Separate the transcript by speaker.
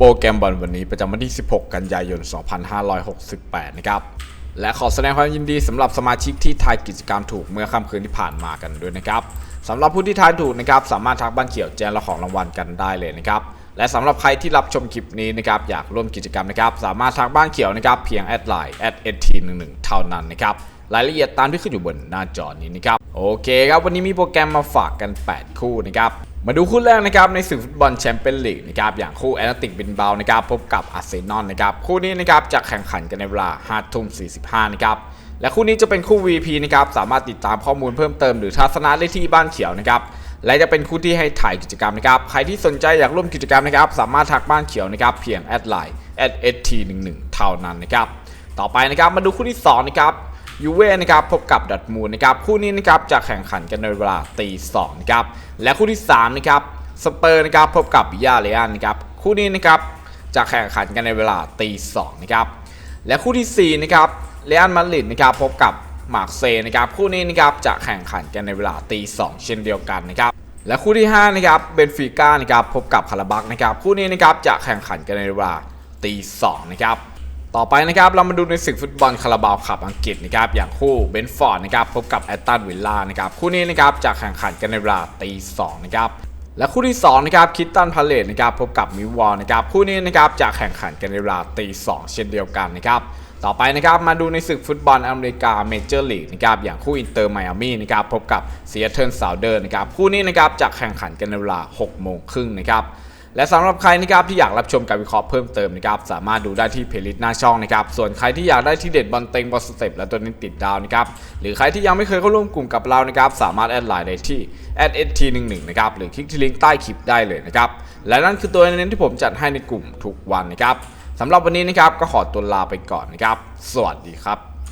Speaker 1: โปรแกรมบอลวันนี้ประจำวันที่ 16 กันยายน 2568 นะครับ และขอแสดงความยินดีสำหรับสมาชิกที่ทายกิจกรรมถูกเมื่อค่ำคืนที่ผ่านมากันด้วยนะครับสำหรับผู้ที่ทายถูกนะครับสามารถทักบ้านเขียวแจ้งเราของรางวัลกันได้เลยนะครับและสำหรับใครที่รับชมคลิปนี้นะครับอยากร่วมกิจกรรมนะครับสามารถทักบ้านเขียวนะครับเพียงแอดไลน์ @st11 เท่านั้นนะครับรายละเอียดตามที่ขึ้นอยู่บนหน้าจอนี้นะครับโอเคครับวันนี้มีโปรแกรมมาฝากกัน 8 คู่นะครับ มาดูคู่แรกนะครับในศึกฟุตบอลแชมเปี้ยนลีกนะครับอย่างคู่แอตเลติกบินเบานะครับพบกับอาร์เซนอลนะครับคู่นี้นะครับจะแข่งขันกันในเวลา5ทุ่ม45นะครับและคู่นี้จะเป็นคู่ VP นะครับสามารถติดตามข้อมูลเพิ่มเติมหรือทัศนะได้ที่บ้านเขียวนะครับและจะเป็นคู่ที่ให้ถ่ายกิจกรรมนะครับใครที่สนใจอยากร่วมกิจกรรมนะครับสามารถทักบ้านเขียวนะครับเพียงแอดไลน์ @st11 เท่านั้นนะครับต่อไปนะครับมาดูคู่ที่2นะครับ ยูเว่นะครับพบกับดัตมูลนะครับคู่นี้นะครับจะแข่งขันกันในเวลาตีสองนะครับและคู่ที่3นะครับสเปอร์นะครับพบกับยาเรอันนะครับคู่นี้นะครับจะแข่งขันกันในเวลาตีสองนะครับและคู่ที่สี่นะครับเรอัลมาดริดนะครับพบกับมาร์เซนะครับคู่นี้นะครับจะแข่งขันกันในเวลาตีสองเช่นเดียวกันนะครับและคู่ที่5นะครับเบนฟิก้านะครับพบกับคาราบักนะครับคู่นี้นะครับจะแข่งขันกันในเวลาตีสองนะครับ ต่อไปนะครับเรามาดูในศึกฟุตบอลคาราบาวขับอังกฤษนะครับอย่างคู่เบนฟอร์ดนะครับพบกับแอตตันวิลล่านะครับคู่นี้นะครับจะแข่งขันกันในเวลาตีสองนะครับและคู่ที่2นะครับคิตตันพาเลตนะครับพบกับมิววอลนะครับคู่นี้นะครับจะแข่งขันกันในเวลาตีสองเช่นเดียวกันนะครับต่อไปนะครับมาดูในศึกฟุตบอลอเมริกาเมเจอร์ลีกนะครับอย่างคู่อินเตอร์ไมอามี่นะครับพบกับเซียเทิร์นซาวเดอร์นะครับคู่นี้นะครับจะแข่งขันกันในเวลา6โมงครึ่งนะครับ และสำหรับใครนะครับที่อยากรับชมการวิเคราะห์เพิ่มเติมนะครับสามารถดูได้ที่เพลย์ลิสต์หน้าช่องนะครับส่วนใครที่อยากได้ที่เด็ดบอลเต็งบอลสเต็ปและตัวนี้ติดดาวนะครับหรือใครที่ยังไม่เคยเข้าร่วมกลุ่มกับเรานะครับสามารถแอดไลน์ได้ที่ @st11 นะครับหรือคลิกที่ลิงก์ใต้คลิปได้เลยนะครับและนั่นคือตัวเน้นที่ผมจัดให้ในกลุ่มทุกวันนะครับสำหรับวันนี้นะครับก็ขอตัวลาไปก่อนนะครับ สวัสดีครับ